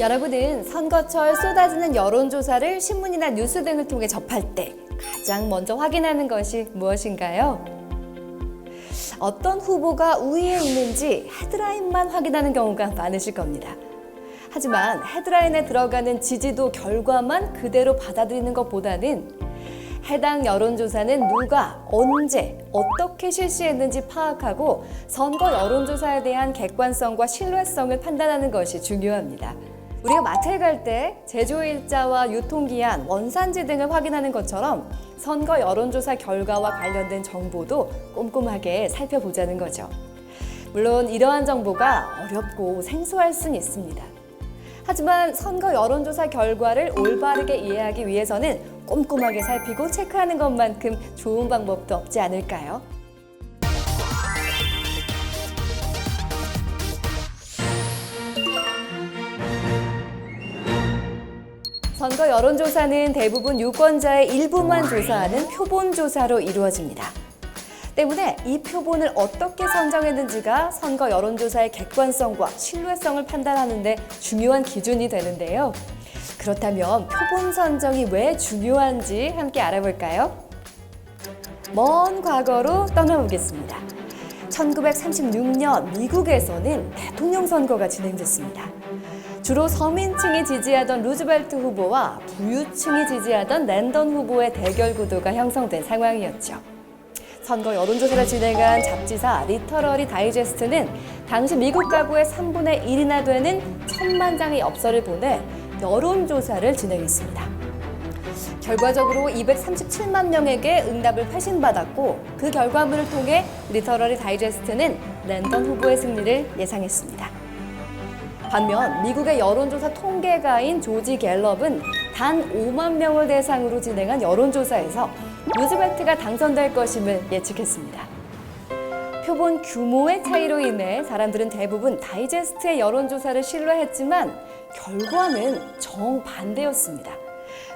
여러분은 선거철 쏟아지는 여론조사를 신문이나 뉴스 등을 통해 접할 때 가장 먼저 확인하는 것이 무엇인가요? 어떤 후보가 우위에 있는지 헤드라인만 확인하는 경우가 많으실 겁니다. 하지만 헤드라인에 들어가는 지지도 결과만 그대로 받아들이는 것보다는 해당 여론조사는 누가, 언제, 어떻게 실시했는지 파악하고 선거 여론조사에 대한 객관성과 신뢰성을 판단하는 것이 중요합니다. 우리가 마트에 갈 때 제조일자와 유통기한, 원산지 등을 확인하는 것처럼 선거 여론조사 결과와 관련된 정보도 꼼꼼하게 살펴보자는 거죠. 물론 이러한 정보가 어렵고 생소할 수는 있습니다. 하지만 선거 여론조사 결과를 올바르게 이해하기 위해서는 꼼꼼하게 살피고 체크하는 것만큼 좋은 방법도 없지 않을까요? 선거 여론조사는 대부분 유권자의 일부만 조사하는 표본 조사로 이루어집니다. 때문에 이 표본을 어떻게 선정했는지가 선거 여론조사의 객관성과 신뢰성을 판단하는 데 중요한 기준이 되는데요. 그렇다면 표본 선정이 왜 중요한지 함께 알아볼까요? 먼 과거로 떠나보겠습니다. 1936년 미국에서는 대통령 선거가 진행됐습니다. 주로 서민층이 지지하던 루즈벨트 후보와 부유층이 지지하던 랜던 후보의 대결 구도가 형성된 상황이었죠. 선거 여론조사를 진행한 잡지사 리터러리 다이제스트는 당시 미국 가구의 3분의 1이나 되는 천만 장의 엽서를 보내 여론조사를 진행했습니다. 결과적으로 237만 명에게 응답을 회신받았고 그 결과물을 통해 리터러리 다이제스트는 랜던 후보의 승리를 예상했습니다. 반면 미국의 여론조사 통계가인 조지 갤럽은 단 5만 명을 대상으로 진행한 여론조사에서 루즈벨트가 당선될 것임을 예측했습니다. 표본 규모의 차이로 인해 사람들은 대부분 다이제스트의 여론조사를 신뢰했지만 결과는 정반대였습니다.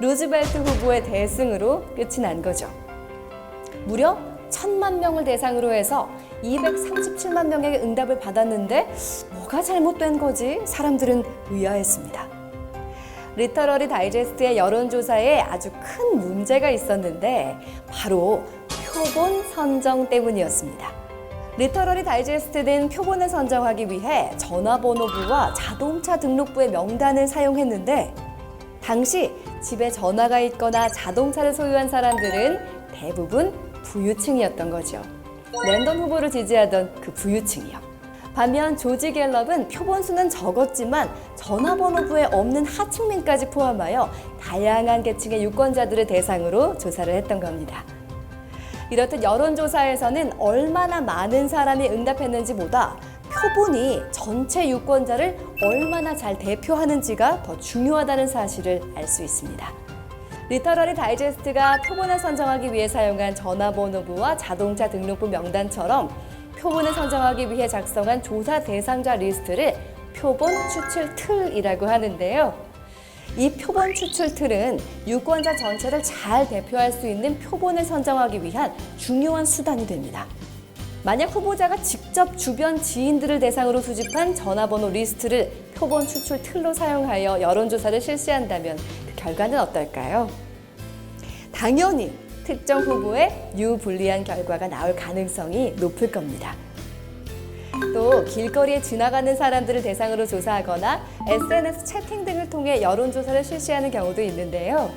루즈벨트 후보의 대승으로 끝이 난 거죠. 무려 천만 명을 대상으로 해서 237만 명에게 응답을 받았는데 뭐가 잘못된 거지? 사람들은 의아했습니다. 리터러리 다이제스트의 여론조사에 아주 큰 문제가 있었는데 바로 표본 선정 때문이었습니다. 리터러리 다이제스트는 표본을 선정하기 위해 전화번호부와 자동차 등록부의 명단을 사용했는데 당시 집에 전화가 있거나 자동차를 소유한 사람들은 대부분 부유층이었던 거죠. 랜던 후보를 지지하던 그 부유층이요. 반면 조지 갤럽은 표본 수는 적었지만 전화번호부에 없는 하층민까지 포함하여 다양한 계층의 유권자들을 대상으로 조사를 했던 겁니다. 이렇듯 여론조사에서는 얼마나 많은 사람이 응답했는지보다 표본이 전체 유권자를 얼마나 잘 대표하는지가 더 중요하다는 사실을 알 수 있습니다. 리터러리 다이제스트가 표본을 선정하기 위해 사용한 전화번호부와 자동차 등록부 명단처럼 표본을 선정하기 위해 작성한 조사 대상자 리스트를 표본 추출 틀이라고 하는데요. 이 표본 추출 틀은 유권자 전체를 잘 대표할 수 있는 표본을 선정하기 위한 중요한 수단이 됩니다. 만약 후보자가 직접 주변 지인들을 대상으로 수집한 전화번호 리스트를 표본 추출 틀로 사용하여 여론조사를 실시한다면 그 결과는 어떨까요? 당연히 특정 후보의 유불리한 결과가 나올 가능성이 높을 겁니다. 또 길거리에 지나가는 사람들을 대상으로 조사하거나 SNS 채팅 등을 통해 여론조사를 실시하는 경우도 있는데요.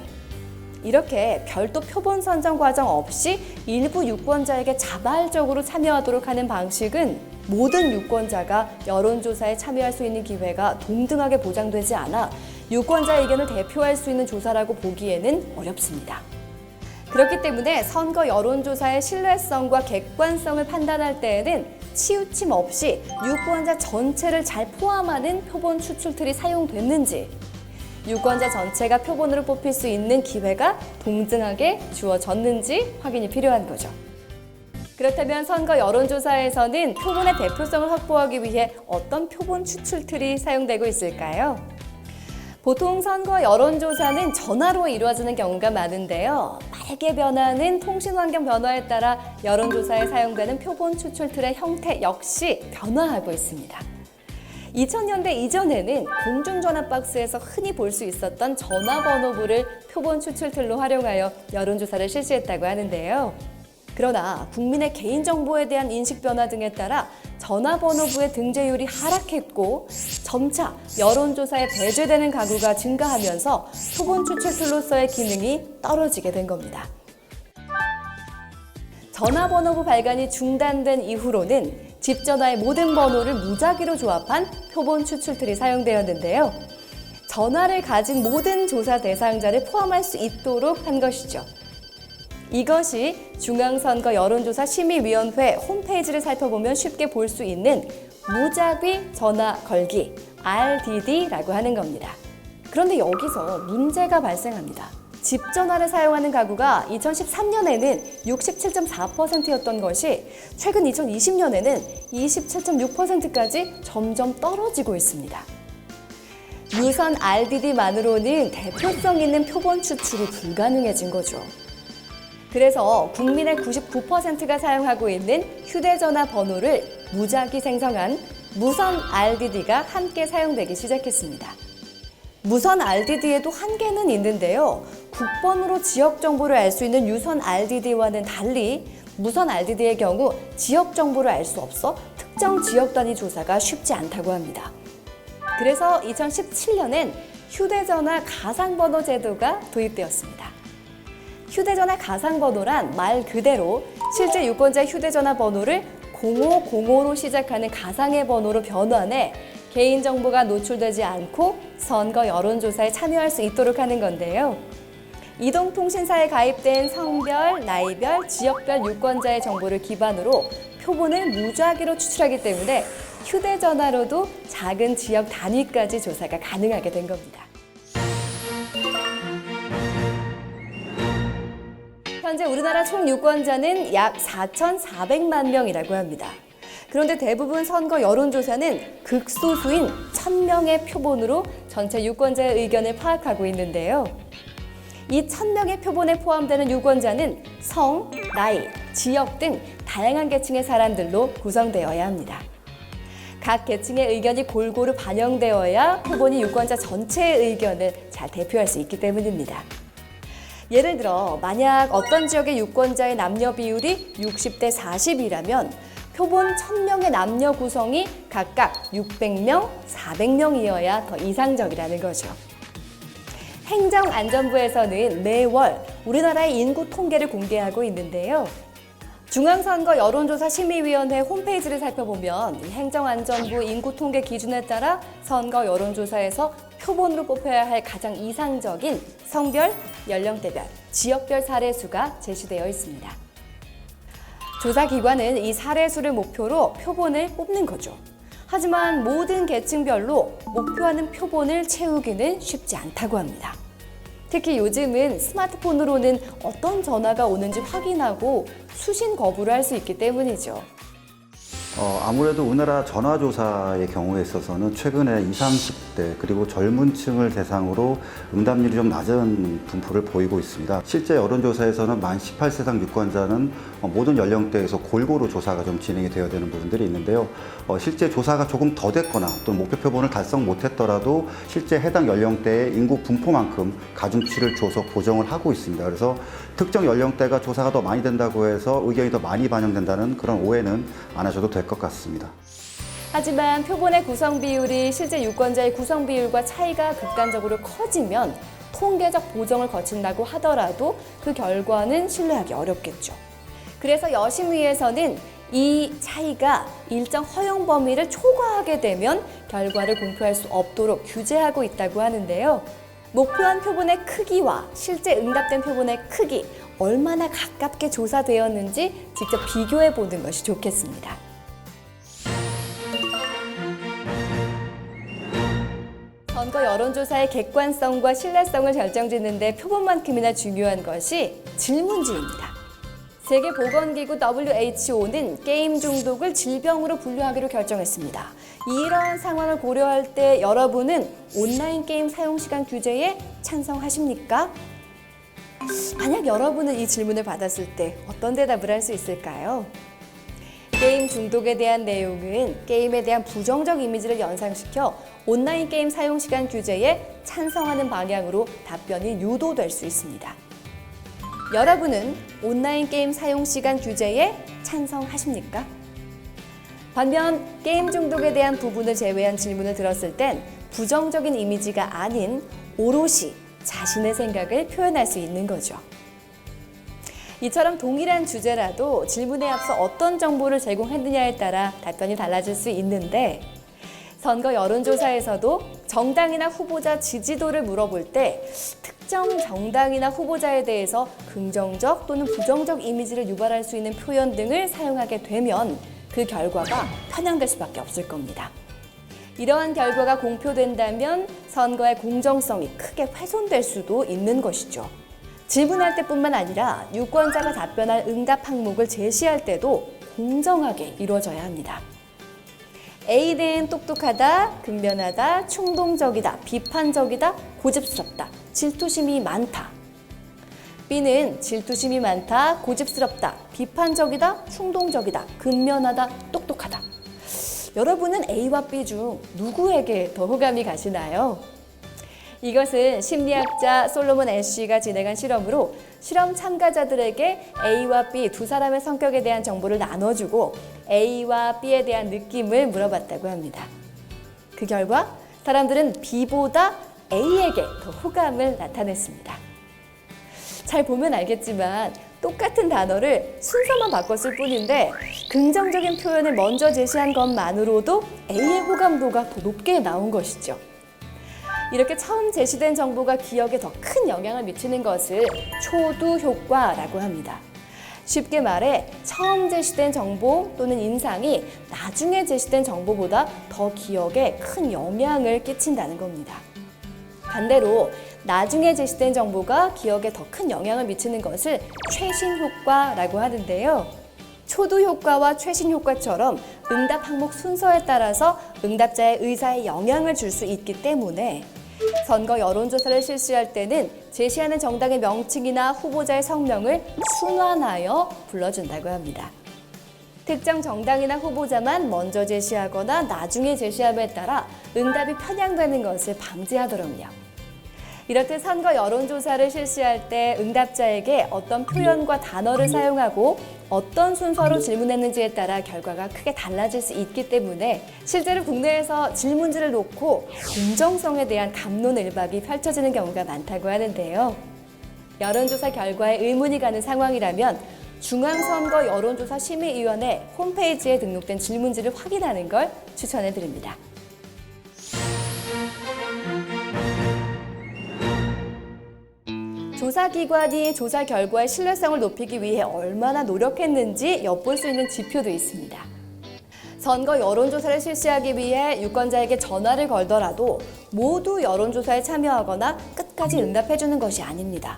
이렇게 별도 표본 선정 과정 없이 일부 유권자에게 자발적으로 참여하도록 하는 방식은 모든 유권자가 여론조사에 참여할 수 있는 기회가 동등하게 보장되지 않아 유권자 의견을 대표할 수 있는 조사라고 보기에는 어렵습니다. 그렇기 때문에 선거 여론조사의 신뢰성과 객관성을 판단할 때에는 치우침 없이 유권자 전체를 잘 포함하는 표본 추출 틀이 사용됐는지 유권자 전체가 표본으로 뽑힐 수 있는 기회가 동등하게 주어졌는지 확인이 필요한 거죠. 그렇다면 선거 여론조사에서는 표본의 대표성을 확보하기 위해 어떤 표본 추출 틀이 사용되고 있을까요? 보통 선거 여론조사는 전화로 이루어지는 경우가 많은데요. 빠르게 변하는 통신 환경 변화에 따라 여론조사에 사용되는 표본 추출 틀의 형태 역시 변화하고 있습니다. 2000년대 이전에는 공중전화 박스에서 흔히 볼 수 있었던 전화번호부를 표본 추출 툴로 활용하여 여론조사를 실시했다고 하는데요. 그러나 국민의 개인정보에 대한 인식 변화 등에 따라 전화번호부의 등재율이 하락했고 점차 여론조사에 배제되는 가구가 증가하면서 표본 추출 툴로서의 기능이 떨어지게 된 겁니다. 전화번호부 발간이 중단된 이후로는 집 전화의 모든 번호를 무작위로 조합한 표본 추출 틀이 사용되었는데요. 전화를 가진 모든 조사 대상자를 포함할 수 있도록 한 것이죠. 이것이 중앙선거 여론조사 심의위원회 홈페이지를 살펴보면 쉽게 볼 수 있는 무작위 전화 걸기 RDD라고 하는 겁니다. 그런데 여기서 문제가 발생합니다. 집 전화를 사용하는 가구가 2013년에는 67.4%였던 것이 최근 2020년에는 27.6%까지 점점 떨어지고 있습니다. 유선 RDD만으로는 대표성 있는 표본 추출이 불가능해진 거죠. 그래서 국민의 99%가 사용하고 있는 휴대전화 번호를 무작위 생성한 무선 RDD가 함께 사용되기 시작했습니다. 무선 RDD에도 한계는 있는데요. 국번으로 지역 정보를 알 수 있는 유선 RDD와는 달리 무선 RDD의 경우 지역 정보를 알 수 없어 특정 지역 단위 조사가 쉽지 않다고 합니다. 그래서 2017년엔 휴대전화 가상번호 제도가 도입되었습니다. 휴대전화 가상번호란 말 그대로 실제 유권자의 휴대전화 번호를 0505로 시작하는 가상의 번호로 변환해 개인정보가 노출되지 않고 선거 여론조사에 참여할 수 있도록 하는 건데요. 이동통신사에 가입된 성별, 나이별, 지역별 유권자의 정보를 기반으로 표본을 무작위로 추출하기 때문에 휴대전화로도 작은 지역 단위까지 조사가 가능하게 된 겁니다. 현재 우리나라 총 유권자는 약 4,400만 명이라고 합니다. 그런데 대부분 선거 여론조사는 극소수인 1,000명의 표본으로 전체 유권자의 의견을 파악하고 있는데요. 이 1,000명의 표본에 포함되는 유권자는 성, 나이, 지역 등 다양한 계층의 사람들로 구성되어야 합니다. 각 계층의 의견이 골고루 반영되어야 표본이 유권자 전체의 의견을 잘 대표할 수 있기 때문입니다. 예를 들어 만약 어떤 지역의 유권자의 남녀 비율이 60대 40이라면 표본 1000명의 남녀 구성이 각각 600명, 400명이어야 더 이상적이라는 거죠. 행정안전부에서는 매월 우리나라의 인구 통계를 공개하고 있는데요. 중앙선거 여론조사 심의위원회 홈페이지를 살펴보면 이 행정안전부 인구 통계 기준에 따라 선거 여론조사에서 표본으로 뽑혀야 할 가장 이상적인 성별, 연령대별, 지역별 사례 수가 제시되어 있습니다. 조사 기관은 이 사례 수를 목표로 표본을 뽑는 거죠. 하지만 모든 계층별로 목표하는 표본을 채우기는 쉽지 않다고 합니다. 특히 요즘은 스마트폰으로는 어떤 전화가 오는지 확인하고 수신 거부를 할 수 있기 때문이죠. 어, 아무래도 우리나라 전화조사의 경우에 있어서는 최근에 20, 30대 그리고 젊은 층을 대상으로 응답률이 좀 낮은 분포를 보이고 있습니다. 실제 여론조사에서는 만 18세상 유권자는 어, 모든 연령대에서 골고루 조사가 좀 진행이 되어야 되는 부분들이 있는데요. 어, 실제 조사가 조금 더 됐거나 또는 목표 표본을 달성 못했더라도 실제 해당 연령대의 인구 분포만큼 가중치를 줘서 보정을 하고 있습니다. 그래서 특정 연령대가 조사가 더 많이 된다고 해서 의견이 더 많이 반영된다는 그런 오해는 안 하셔도 될 것 같습니다. 하지만 표본의 구성 비율이 실제 유권자의 구성 비율과 차이가 극단적으로 커지면 통계적 보정을 거친다고 하더라도 그 결과는 신뢰하기 어렵겠죠. 그래서 여심위에서는 이 차이가 일정 허용 범위를 초과하게 되면 결과를 공표할 수 없도록 규제하고 있다고 하는데요. 목표한 표본의 크기와 실제 응답된 표본의 크기, 얼마나 가깝게 조사되었는지 직접 비교해 보는 것이 좋겠습니다. 선거 여론조사의 객관성과 신뢰성을 결정짓는데 표본만큼이나 중요한 것이 질문지입니다. 세계보건기구 WHO는 게임 중독을 질병으로 분류하기로 결정했습니다. 이런 상황을 고려할 때 여러분은 온라인 게임 사용 시간 규제에 찬성하십니까? 만약 여러분은 이 질문을 받았을 때 어떤 대답을 할 수 있을까요? 게임 중독에 대한 내용은 게임에 대한 부정적 이미지를 연상시켜 온라인 게임 사용 시간 규제에 찬성하는 방향으로 답변이 유도될 수 있습니다. 여러분은 온라인 게임 사용 시간 규제에 찬성하십니까? 반면 게임 중독에 대한 부분을 제외한 질문을 들었을 땐 부정적인 이미지가 아닌 오롯이 자신의 생각을 표현할 수 있는 거죠. 이처럼 동일한 주제라도 질문에 앞서 어떤 정보를 제공했느냐에 따라 답변이 달라질 수 있는데 선거 여론조사에서도 정당이나 후보자 지지도를 물어볼 때 특정 정당이나 후보자에 대해서 긍정적 또는 부정적 이미지를 유발할 수 있는 표현 등을 사용하게 되면 그 결과가 편향될 수밖에 없을 겁니다. 이러한 결과가 공표된다면 선거의 공정성이 크게 훼손될 수도 있는 것이죠. 질문할 때뿐만 아니라 유권자가 답변할 응답 항목을 제시할 때도 공정하게 이루어져야 합니다. A는 똑똑하다, 근면하다, 충동적이다, 비판적이다, 고집스럽다, 질투심이 많다. B는 질투심이 많다, 고집스럽다, 비판적이다, 충동적이다, 근면하다, 똑똑하다. 여러분은 A와 B 중 누구에게 더 호감이 가시나요? 이것은 심리학자 솔로몬 애쉬가 진행한 실험으로 실험 참가자들에게 A와 B 두 사람의 성격에 대한 정보를 나눠주고 A와 B에 대한 느낌을 물어봤다고 합니다. 그 결과 사람들은 B보다 A에게 더 호감을 나타냈습니다. 잘 보면 알겠지만 똑같은 단어를 순서만 바꿨을 뿐인데 긍정적인 표현을 먼저 제시한 것만으로도 A의 호감도가 더 높게 나온 것이죠. 이렇게 처음 제시된 정보가 기억에 더 큰 영향을 미치는 것을 초두 효과라고 합니다. 쉽게 말해 처음 제시된 정보 또는 인상이 나중에 제시된 정보보다 더 기억에 큰 영향을 끼친다는 겁니다. 반대로 나중에 제시된 정보가 기억에 더 큰 영향을 미치는 것을 최신 효과라고 하는데요. 초두 효과와 최신 효과처럼 응답 항목 순서에 따라서 응답자의 의사에 영향을 줄 수 있기 때문에 선거 여론조사를 실시할 때는 제시하는 정당의 명칭이나 후보자의 성명을 순환하여 불러준다고 합니다. 특정 정당이나 후보자만 먼저 제시하거나 나중에 제시함에 따라 응답이 편향되는 것을 방지하도록요. 이렇듯 선거 여론조사를 실시할 때 응답자에게 어떤 표현과 단어를 사용하고 어떤 순서로 질문했는지에 따라 결과가 크게 달라질 수 있기 때문에 실제로 국내에서 질문지를 놓고 공정성에 대한 감론을박이 펼쳐지는 경우가 많다고 하는데요. 여론조사 결과에 의문이 가는 상황이라면 중앙선거 여론조사 심의위원회 홈페이지에 등록된 질문지를 확인하는 걸 추천해 드립니다. 조사기관이 조사 결과의 신뢰성을 높이기 위해 얼마나 노력했는지 엿볼 수 있는 지표도 있습니다. 선거 여론조사를 실시하기 위해 유권자에게 전화를 걸더라도 모두 여론조사에 참여하거나 끝까지 응답해주는 것이 아닙니다.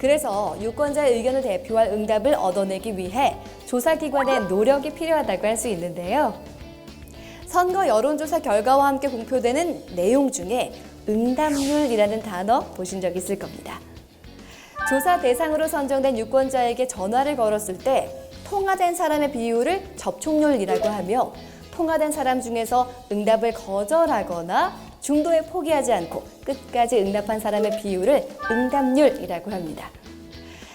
그래서 유권자의 의견을 대표할 응답을 얻어내기 위해 조사기관의 노력이 필요하다고 할 수 있는데요. 선거 여론조사 결과와 함께 공표되는 내용 중에 응답률이라는 단어 보신 적 있을 겁니다. 조사 대상으로 선정된 유권자에게 전화를 걸었을 때 통화된 사람의 비율을 접촉률이라고 하며 통화된 사람 중에서 응답을 거절하거나 중도에 포기하지 않고 끝까지 응답한 사람의 비율을 응답률이라고 합니다.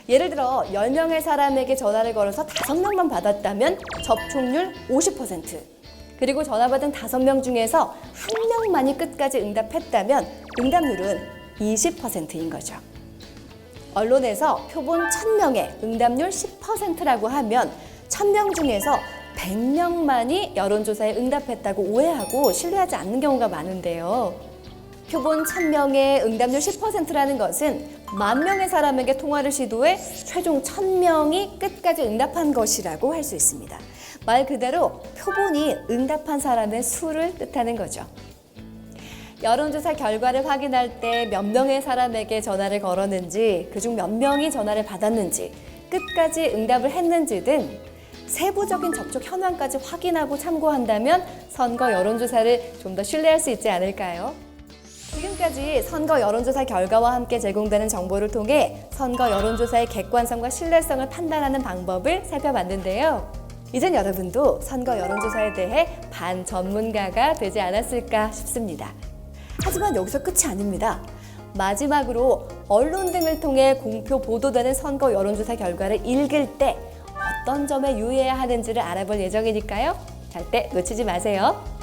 예를 들어 10명의 사람에게 전화를 걸어서 5명만 받았다면 접촉률 50%, 그리고 전화 받은 5명 중에서 한 명만이 끝까지 응답했다면 응답률은 20%인 거죠. 언론에서 표본 1000명의 응답률 10%라고 하면 1000명 중에서 100명만이 여론조사에 응답했다고 오해하고 신뢰하지 않는 경우가 많은데요. 표본 1000명의 응답률 10%라는 것은 만 명의 사람에게 통화를 시도해 최종 1000명이 끝까지 응답한 것이라고 할 수 있습니다. 말 그대로 표본이 응답한 사람의 수를 뜻하는 거죠. 여론조사 결과를 확인할 때 몇 명의 사람에게 전화를 걸었는지, 그중 몇 명이 전화를 받았는지, 끝까지 응답을 했는지 등 세부적인 접촉 현황까지 확인하고 참고한다면 선거 여론조사를 좀 더 신뢰할 수 있지 않을까요? 지금까지 선거 여론조사 결과와 함께 제공되는 정보를 통해 선거 여론조사의 객관성과 신뢰성을 판단하는 방법을 살펴봤는데요. 이젠 여러분도 선거 여론조사에 대해 반 전문가가 되지 않았을까 싶습니다. 하지만 여기서 끝이 아닙니다. 마지막으로 언론 등을 통해 공표 보도되는 선거 여론조사 결과를 읽을 때 어떤 점에 유의해야 하는지를 알아볼 예정이니까요. 절대 놓치지 마세요.